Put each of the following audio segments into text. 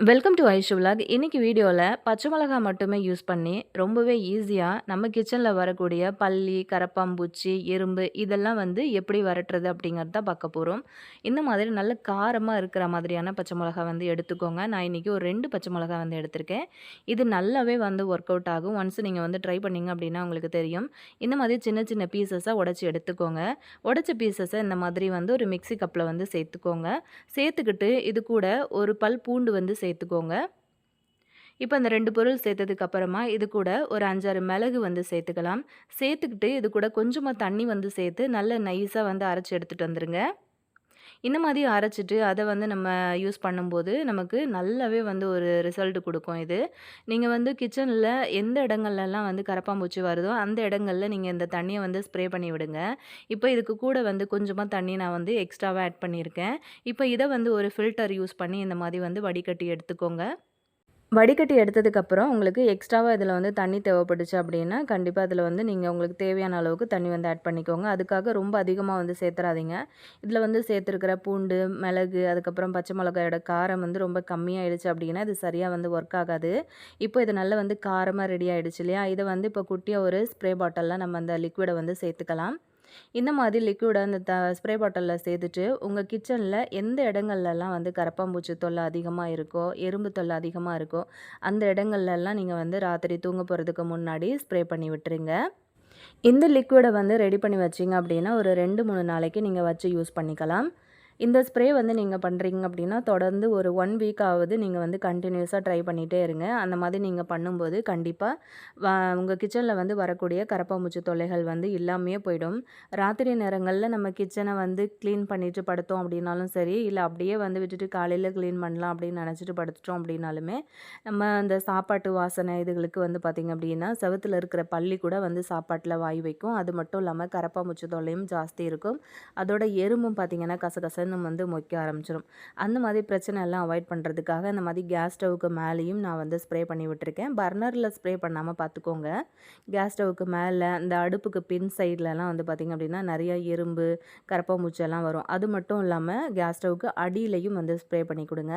Welcome to Aishu vlog இன்றைக்கி வீடியோவில் பச்சை மிளகா மட்டுமே யூஸ் பண்ணி ரொம்பவே ஈஸியாக நம்ம கிச்சனில் வரக்கூடிய பல்லி கரப்பாம்பூச்சி எறும்பு இதெல்லாம் வந்து எப்படி வரட்டுறது அப்படிங்கிறது தான் பார்க்க போகிறோம் இந்த மாதிரி நல்ல காரமாக இருக்கிற மாதிரியான பச்சை மிளகா வந்து எடுத்துக்கோங்க. நான் இன்றைக்கி ஒரு ரெண்டு பச்சை மிளகா வந்து எடுத்திருக்கேன். இது நல்லாவே வந்து ஒர்க் அவுட் ஆகும். ஒன்ஸ் நீங்கள் வந்து ட்ரை பண்ணிங்க அப்படின்னா உங்களுக்கு தெரியும். இந்த மாதிரி சின்ன சின்ன பீசஸாக உடச்சி எடுத்துக்கோங்க. உடச்ச பீசஸை இந்த மாதிரி வந்து ஒரு மிக்சி கப்பில் வந்து சேர்த்துக்கோங்க. சேர்த்துக்கிட்டு இது கூட ஒரு பல் பூண்டு வந்து சேர்த்துக்கோங்க. இப்போ அந்த ரெண்டு பொருள் சேர்த்ததுக்கு அப்புறமா இது கூட ஒரு அஞ்சாறு மிளகு வந்து சேர்த்துக்கலாம். சேர்த்துக்கிட்டு இது கூட கொஞ்சமாக தண்ணி வந்து சேர்த்து நல்ல நைஸாக வந்து அரைச்சி எடுத்துகிட்டு வந்துடுங்க இந்த மாதிரி அரைச்சிட்டு அதை வந்து நம்ம யூஸ் பண்ணும்போது நமக்கு நல்லாவே வந்து ஒரு ரிசல்ட் கொடுக்கும் இது. நீங்கள் வந்து கிச்சனில் எந்த இடங்கள்லாம் வந்து கரப்பாம்பூச்சி வருதோ அந்த இடங்களில் நீங்கள் இந்த தண்ணியை வந்து ஸ்ப்ரே பண்ணி விடுங்க. இப்போ இதுக்கு கூட வந்து கொஞ்சமாக தண்ணி நான் வந்து எக்ஸ்ட்ராவாக ஆட் பண்ணியிருக்கேன். இப்போ இதை வந்து ஒரு ஃபில்டர் யூஸ் பண்ணி இந்த மாதிரி வந்து வடிகட்டி எடுத்துக்கோங்க. வடிகட்டி எடுத்ததுக்கப்புறம் உங்களுக்கு எக்ஸ்ட்ராவாக இதில் வந்து தண்ணி தேவைப்பட்டுச்சு அப்படின்னா கண்டிப்பாக அதில் வந்து நீங்கள் உங்களுக்கு தேவையான அளவுக்கு தண்ணி வந்து ஆட் பண்ணிக்கோங்க. அதுக்காக ரொம்ப அதிகமாக வந்து சேர்த்துறாதீங்க. இதில் வந்து சேர்த்துருக்கிற பூண்டு மிளகு அதுக்கப்புறம் பச்சை மிளகாயோட காரம் வந்து ரொம்ப கம்மியாயிடுச்சு அப்படின்னா இது சரியாக வந்து ஒர்க் ஆகாது. இப்போ இது நல்லா வந்து காரமாக ரெடி ஆகிடுச்சு இல்லையா? இதை வந்து இப்போ குட்டியாக ஒரு ஸ்ப்ரே பாட்டிலில் நம்ம அந்த லிக்விடை வந்து சேர்த்துக்கலாம். இந்த மாதிரி லிக்விடை அந்த த ஸ்ப்ரே பாட்டிலில் சேர்த்துட்டு உங்கள் கிச்சனில் எந்த இடங்கள்லலாம் வந்து கரப்பாம்பூச்சி தொல்லை அதிகமாக இருக்கோ எறும்பு தொல்லை அதிகமாக இருக்கோ அந்த இடங்கள்லலாம் நீங்கள் வந்து ராத்திரி தூங்க போகிறதுக்கு முன்னாடி ஸ்ப்ரே பண்ணி விட்டுருங்க. இந்த லிக்விடை வந்து ரெடி பண்ணி வச்சிங்க அப்படின்னா ஒரு ரெண்டு மூணு நாளைக்கு நீங்கள் வச்சு யூஸ் பண்ணிக்கலாம். இந்த ஸ்ப்ரே வந்து நீங்கள் பண்ணுறீங்க அப்படின்னா தொடர்ந்து ஒரு ஒன் வீக் ஆகுது நீங்கள் வந்து கண்டினியூஸாக ட்ரை பண்ணிகிட்டே இருங்க. அந்த மாதிரி நீங்கள் பண்ணும்போது கண்டிப்பாக உங்கள் கிச்சனில் வந்து வரக்கூடிய கரப்பாம்பூச்சி தொல்லைகள் வந்து இல்லாமையே போயிடும். ராத்திரி நேரங்களில் நம்ம கிச்சனை வந்து க்ளீன் பண்ணிட்டு படுத்தோம் அப்படின்னாலும் சரி இல்லை அப்படியே வந்து விட்டுட்டு காலையில் க்ளீன் பண்ணலாம் அப்படின்னு நினச்சிட்டு படுத்துட்டோம் அப்படின்னாலுமே நம்ம அந்த சாப்பாட்டு வாசனை இதுகளுக்கு வந்து பார்த்திங்க அப்படின்னா செவத்தில் இருக்கிற பள்ளி கூட வந்து சாப்பாட்டில் வாய் வைக்கும். அது மட்டும் இல்லாமல் கரப்பாம்பூச்சி தொல்லையும் ஜாஸ்தி இருக்கும். அதோட எறும்பும் பார்த்திங்கன்னா கசகசன்னு நம்ம வந்து மொய்க்க ஆரம்பிச்சிடும் அந்த மாதிரி பிரச்சனை எல்லாம் அவாய்ட் பண்ணுறதுக்காக இந்த மாதிரி கேஸ் ஸ்டவ்வுக்கு மேலேயும் நான் வந்து ஸ்ப்ரே பண்ணி விட்டுருக்கேன். பர்னரில் ஸ்ப்ரே பண்ணாமல் பார்த்துக்கோங்க. கேஸ் ஸ்டவ்வுக்கு மேலே இந்த அடுப்புக்கு பின் சைட்லலாம் வந்து பார்த்திங்க அப்படின்னா நிறைய எறும்பு கரப்பாம்பூச்செல்லாம் வரும். அது மட்டும் இல்லாமல் கேஸ் ஸ்டவ்வுக்கு அடியிலையும் வந்து ஸ்ப்ரே பண்ணி கொடுங்க.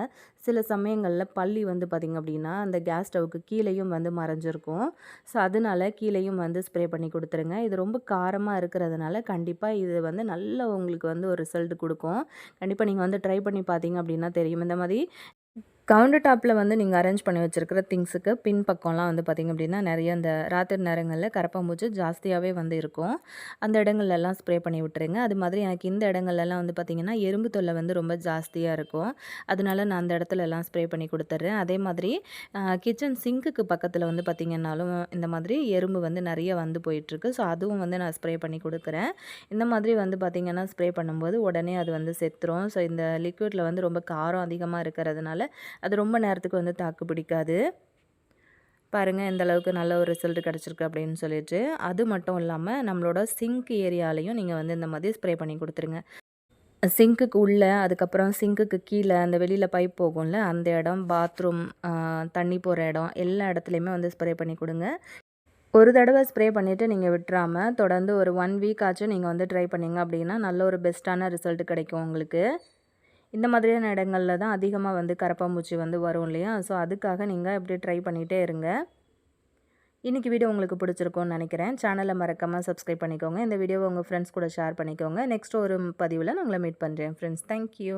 சில சமயங்களில் பள்ளி வந்து பார்த்திங்க அப்படின்னா அந்த கேஸ் ஸ்டவ்வுக்கு கீழேயும் வந்து மறைஞ்சிருக்கும். ஸோ அதனால கீழேயும் வந்து ஸ்ப்ரே பண்ணி கொடுத்துருங்க. இது ரொம்ப காரமாக இருக்கிறதுனால கண்டிப்பாக இது வந்து நல்ல உங்களுக்கு வந்து ஒரு ரிசல்ட் கொடுக்கும். கண்டிப்பாக நீங்கள் வந்து ட்ரை பண்ணி பார்த்தீங்க அப்படின்னா தெரியும். இந்த மாதிரி கவுண்டர் டாப்பில் வந்து நீங்கள் அரேஞ்ச் பண்ணி வச்சுருக்கிற திங்ஸுக்கு பின் பக்கம்லாம் வந்து பார்த்திங்க அப்படின்னா நிறைய அந்த ராத்திரி நேரங்களில் கரப்பாம்பூச்சி ஜாஸ்தியாகவே வந்து இருக்கும். அந்த இடங்கள்லாம் ஸ்ப்ரே பண்ணி விட்டுருங்க. அது மாதிரி எனக்கு இந்த இடங்கள்லாம் வந்து பார்த்திங்கன்னா எறும்பு தொல்லை வந்து ரொம்ப ஜாஸ்தியாக இருக்கும். அதனால நான் அந்த இடத்துல எல்லாம் ஸ்ப்ரே பண்ணி கொடுத்துட்றேன். அதே மாதிரி கிச்சன் சிங்க்குக்கு பக்கத்தில் வந்து பார்த்திங்கன்னாலும் இந்த மாதிரி எறும்பு வந்து நிறைய வந்து போயிட்டுருக்கு. ஸோ அதுவும் வந்து நான் ஸ்ப்ரே பண்ணி கொடுக்குறேன். இந்த மாதிரி வந்து பார்த்திங்கன்னா ஸ்ப்ரே பண்ணும்போது உடனே அது வந்து செத்துரும். ஸோ இந்த லிக்விடில் வந்து ரொம்ப காரம் அதிகமாக இருக்கிறதுனால அது ரொம்ப நேரத்துக்கு வந்து தாக்கு பிடிக்காது. பாருங்கள் எந்த அளவுக்கு நல்ல ஒரு ரிசல்ட் கிடச்சிருக்கு அப்படின்னு சொல்லிட்டு. அது மட்டும் இல்லாமல் நம்மளோட சிங்க் ஏரியாலையும் நீங்கள் வந்து இந்த மாதிரி ஸ்ப்ரே பண்ணி கொடுத்துருங்க. சிங்க்குக்கு உள்ளே அதுக்கப்புறம் சிங்க்குக்கு கீழே அந்த வெளியில் பைப் போகும்ல அந்த இடம் பாத்ரூம் தண்ணி போகிற இடம் எல்லா இடத்துலையுமே வந்து ஸ்ப்ரே பண்ணி கொடுங்க. ஒரு தடவை ஸ்ப்ரே பண்ணிவிட்டு நீங்கள் விட்டுறாமல் தொடர்ந்து ஒரு ஒன் வீக் ஆச்சும் நீங்கள் வந்து ட்ரை பண்ணிங்க அப்படின்னா நல்ல ஒரு பெஸ்ட்டான ரிசல்ட் கிடைக்கும் உங்களுக்கு. இந்த மாதிரியான இடங்களில் தான் அதிகமாக வந்து கரப்பாம்பூச்சி வந்து வரும் இல்லையா? ஸோ அதுக்காக நீங்கள் இப்படி ட்ரை பண்ணிகிட்டே இருங்க. இன்றைக்கி வீடியோ உங்களுக்கு பிடிச்சிருக்கும்னு நினைக்கிறேன். சேனலை மறக்காமல் சப்ஸ்கிரைப் பண்ணிக்கோங்க. இந்த வீடியோவை உங்கள் ஃப்ரெண்ட்ஸ் கூட ஷேர் பண்ணிக்கோங்க. நெக்ஸ்ட் ஒரு பதிவில் நான் உங்களை மீட் பண்ணுறேன் ஃப்ரெண்ட்ஸ் தேங்க்யூ